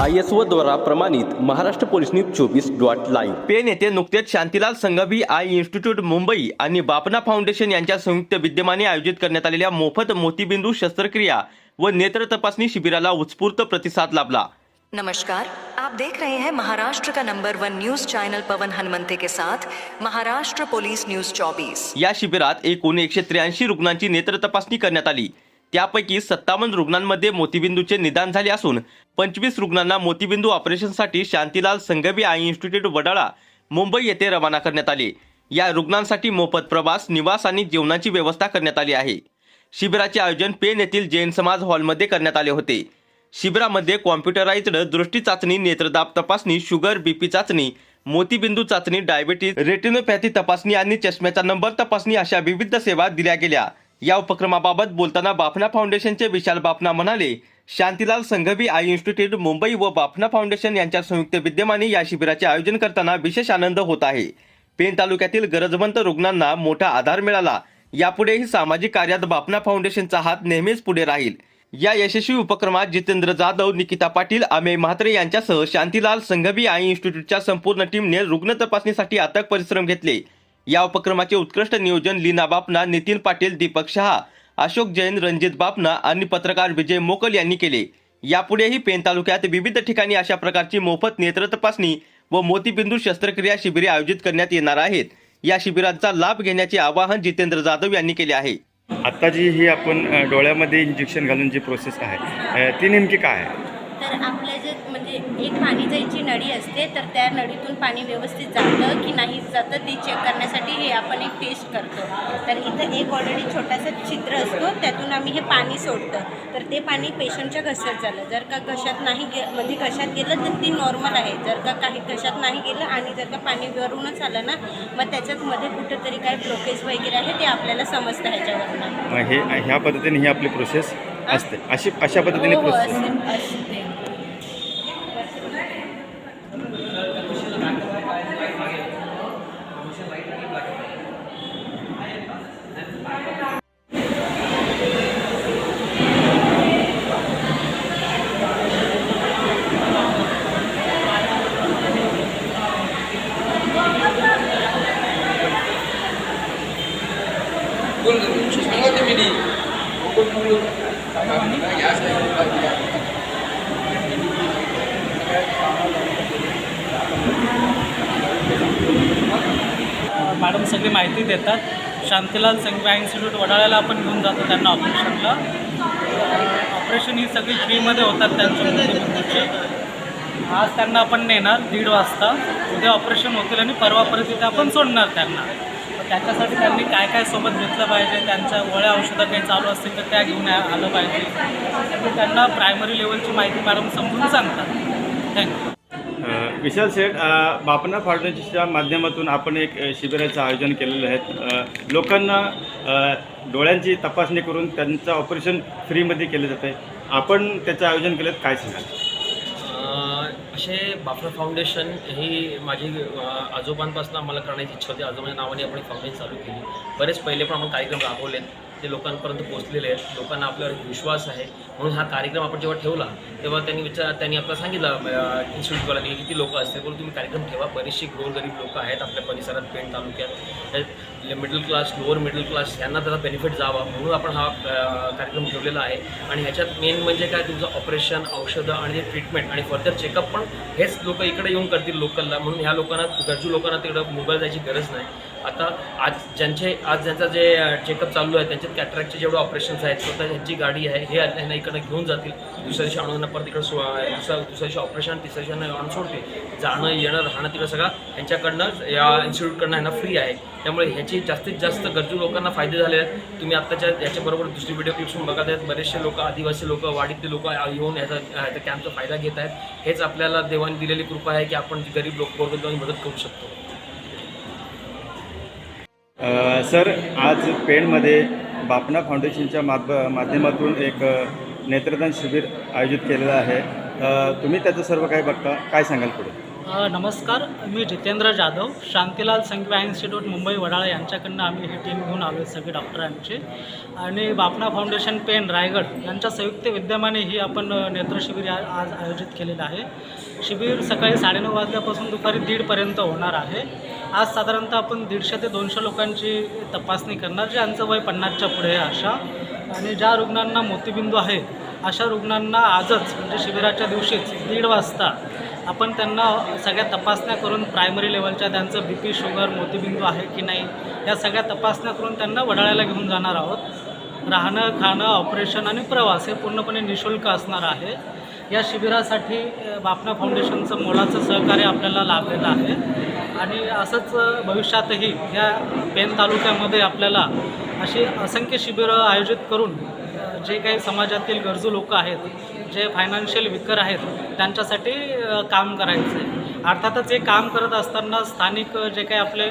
I S O द्वारा प्रमाणित Maharashtra police news चोवीस डॉट लाईव्ह. पेन येथे नुकतेच शांतीलाल संघवी आय इन्स्टिट्यूट मुंबई आणि बापना फाउंडेशन यांच्या संयुक्त विद्यमाने आयोजित करण्यात आलेल्या मोफत मोतीबिंदू शस्त्रक्रिया व नेत्र तपासणी शिबिराला उत्स्फूर्त प्रतिसाद लाभला. नमस्कार. आप देख रहे हैं महाराष्ट्र का number one news channel Pawan Hanumante के साथ महाराष्ट्र पुलिस न्यूज 24 या शिबिरात एकूण एकशे त्र्याऐंशी रुग्णांची नेत्र तपासणी करण्यात आली. त्यापैकी सत्तावन्न रुग्णांमध्ये मोतीबिंदूचे निदान झाले असून पंचवीस रुग्णांना मोतीबिंदू ऑपरेशनसाठी शांतीलाल संघवी आय इन्स्टिट्यूट वडाळा मुंबई येथे रवाना करण्यात आले. या रुग्णांसाठी मोफत प्रवास निवास आणि जेवणाची व्यवस्था करण्यात आली आहे. शिबिराचे आयोजन पेन येथील जैन समाज हॉलमध्ये करण्यात आले होते. शिबिरामध्ये कॉम्प्युटराइज्ड दृष्टी चाचणी नेत्रदाब तपासणी शुगर बीपी चाचणी मोतीबिंदू चाचणी डायबिटीज रेटिनोपॅथी तपासणी आणि चष्म्याचा नंबर तपासणी अशा विविध सेवा दिल्या गेल्या. या उपक्रमाबाबत बोलताना बाफना फाउंडेशनचे विशाल बाफना म्हणाले शांतीलाल संघवी आय इन्स्टिट्यूट मुंबई व बाफना फाउंडेशन यांच्या संयुक्त विद्यमाने या शिबिराचे आयोजन करताना विशेष आनंद होत आहे. पेन तालुक्यातील गरजवंत रुग्णांना मोठा आधार मिळाला. यापुढेही सामाजिक कार्यात बापना फाउंडेशनचा हात नेहमीच पुढे राहील. या यशस्वी उपक्रमात जितेंद्र जाधव निकिता पाटील अमेय म्हात्रे यांच्यासह शांतीलाल संघवी आय इन्स्टिट्यूटच्या संपूर्ण टीमने रुग्ण तपासणीसाठी अथक परिश्रम घेतले. या उपक्रमाचे उत्कृष्ट नियोजन लीना बापना नितीन पाटील दीपक शहा अशोक जैन रणजित बापना आणि पत्रकार विजय मोकल यांनी केले. यापुढेही पेन तालुक्यात विविध ठिकाणी अशा प्रकारची मोफत नेत्र तपासणी व मोतीबिंदू शस्त्रक्रिया शिबिरे आयोजित करण्यात येणार आहेत. या शिबिरांचा लाभ घेण्याचे आवाहन जितेंद्र जाधव यांनी केले आहे. आत्ता जी ही आपण डोळ्यामध्ये इंजेक्शन घालून जी प्रोसेस आहे ती नेमकी काय आहे? तर आपल्या एक पाणी जायची नळी असते तर त्या नळीतून पाणी व्यवस्थित जातं की नाही जातं ते चेक करण्यासाठी हे आपण एक टेस्ट करतो. तर इथं एक ऑलरेडी छोटासा छिद्र असतो त्यातून आम्ही हे पाणी सोडतं. तर ते पाणी पेशंटच्या घशात झालं. जर का घशात नाही गे म्हणजे घशात गेलं तर ती नॉर्मल आहे. जर का काही घशात नाही गेलं आणि जर का पाणी वरूनच आलं ना मग त्याच्यात मध्ये कुठंतरी काय ब्लॉकेज वगैरे आहे ते आपल्याला समजतं ह्याच्यावरनं. मग हे ह्या पद्धतीने ही आपली प्रोसेस असते. अशी अशा पद्धतीने मॅडम सगळी माहिती देतात. शांतीलाल संघवी इन्स्टिट्यूट वडाळ्याला आपण घेऊन जातो त्यांना ऑपरेशनला. ऑपरेशन ही सगळी फ्रीमध्ये होतात त्यांच्या आज त्यांना आपण नेणार दीड वाजता. उद्या ऑपरेशन होतील आणि परवापर्यंत आपण सोडणार त्यांना. त्याच्यासाठी त्यांनी काय काय सोबत घेतलं पाहिजे त्यांच्या गोळ्या औषधं काही चालू असतील तर त्या घेऊन आलं पाहिजे. त्यांना प्रायमरी लेवलची माहिती मॅडम समजून सांगतात. थँक्यू विशाल शेठ बापना फाउंडेशनच्या माध्यमातून आपण एक शिबिराचं आयोजन केलेलं आहे. लोकांना डोळ्यांची तपासणी करून त्यांचं ऑपरेशन फ्रीमध्ये केलं जातं आहे आपण त्याचं आयोजन केलं काय सांगाल? असे बाफरा फाउंडेशन ही माझी आजोबांपासून आम्हाला करण्याची इच्छा होती. आजोबांच्या नावाने आपण फाउंडेशन चालू केली. बरेच पहिले पण आपण कार्यक्रम राबवलेत. ते लोकांपर्यंत पोहोचलेले आहेत. लोकांना आपल्यावर विश्वास आहे. म्हणून हा कार्यक्रम आपण जेव्हा ठेवला तेव्हा त्यांनी विचार त्यांनी आपल्याला सांगितलं इन्स्टिट्यूटवाल्यांनी किती लोक असतील. बोलून तुम्ही कार्यक्रम ठेवा. बरेचसे गोरगरीब लोक आहेत आपल्या परिसरात पेण तालुक्यात. Middle class lower middle class यांना त्याचा बेनिफिट जावा. म्हणून आपण हा कार्यक्रम ठेवलेला आहे. आणि ह्याच्यात मेन म्हणजे काय? तुमचं ऑपरेशन औषधं आणि ट्रीटमेंट आणि फर्दर चेकअप पण हेच लोक इकडे येऊन करतील लोकलला म्हणून ह्या लोकांना गरजू लोकांना तिकडं मोबाईल जायची गरज नाही. आता आज ज्यांचे आज ज्यांचा जे चेकअप चालू आहे त्यांच्यात कॅटरॅक्टचे जेवढे ऑपरेशन्स आहेत स्वतः ह्यांची गाडी आहे हे त्यांना इकडे घेऊन जातील. दुसऱ्या दिवशी आणून परत इकडे सो दुसऱ्या दुसऱ्या दिवशी ऑपरेशन तिसऱ्या दिवशी आणून सोडतील. जाणं येणं राहणं तिकडं सगळं यांच्याकडनं या इन्स्टिट्यूटकडनं यांना फ्री आहे. त्यामुळे ह्याची जास्तीत जास्त गरजू लोकांना फायदे झाले आहेत. तुम्ही आत्ताच्या याच्याबरोबर दुसरी व्हिडिओ क्लिप्सून बघत आहेत. बरेचसे लोक आदिवासी लोक वाडीतले लोक येऊन ह्याचा ह्याचा कॅम्पचा फायदा घेत आहेत. हेच आपल्याला देवाने दिलेली कृपा आहे की आपण गरीब लोक गोरगरिबांची मदत करू शकतो. सर आज पेणमध्ये बापना फाउंडेशनच्या माध माध्यमातून एक नेत्रदान शिबिर आयोजित केलेलं आहे. तुम्ही त्याचं सर्व काही बघता? काय सांगाल पुढे? नमस्कार. मी जितेंद्र जाधव. शांतीलाल संघवी इन्स्टिट्यूट मुंबई वडाळा यांच्याकडनं आम्ही ही टीम घेऊन आलो आहे सगळे डॉक्टरांची आणि बापना फाउंडेशन पेन रायगड यांच्या संयुक्त विद्यमाने ही आपण नेत्रशिबिर आज आयोजित केलेलं आहे. शिबिर सकाळी साडेनऊ वाजल्यापासून दुपारी दीडपर्यंत होणार आहे. आज साधारणतः आपण दीडशे ते दोनशे लोकांची तपासणी करणार ज्यांचं वय पन्नासच्या पुढे आहे अशा आणि ज्या रुग्णांना मोतीबिंदू आहे अशा रुग्णांना आजच म्हणजे शिबिराच्या दिवशीच दीड वाजता आपण त्यांना सगळ्या तपासण्या करून प्रायमरी लेवलच्या त्यांचं बी पी शुगर मोतीबिंदू आहे की नाही या सगळ्या तपासण्या करून त्यांना वडाळ्याला घेऊन जाणार आहोत. राहणं खाणं ऑपरेशन आणि प्रवास हे पूर्णपणे निशुल्क असणार आहे. या शिबिरासाठी बापना फाउंडेशनचं मोलाचं सहकार्य आपल्याला लाभलेलं आहे. आणि असंच भविष्यातही या पेन तालुक्यामध्ये आपल्याला अशी असंख्य शिबिरं आयोजित करून जे काही समाजातील गरजू लोक आहेत जे फायनान्शियल विकर आहेत त्यांच्यासाठी काम करायचं आहे अर्थातच हे काम करत असताना स्थानिक जे काही आपले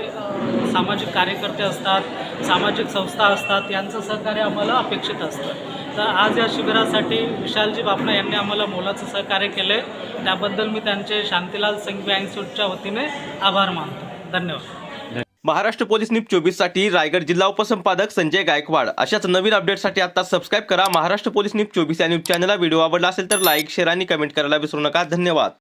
सामाजिक कार्यकर्ते असतात सामाजिक संस्था असतात यांचं सहकार्य आम्हाला अपेक्षित असतं. तर आज या शिबिरासाठी विशालजी बापना यांनी आम्हाला मोलाचं सहकार्य केले. त्याबद्दल मी त्यांचे शांतीलाल संघवी इन्स्टिट्यूटच्या वतीने आभार मानतो. धन्यवाद. महाराष्ट्र पोलीस न्यूज चोवीससाठी रायगड जिल्हा उपसंपादक संजय गायकवाड. अशाच नवीन अपडेटसाठी आता सबस्क्राईब करा. महाराष्ट्र पोलीस न्यूज चोवीस या न्यूज चॅनलला व्हिडिओ आवडला असेल तर लाईक शेअर आणि कमेंट करायला विसरू नका. धन्यवाद.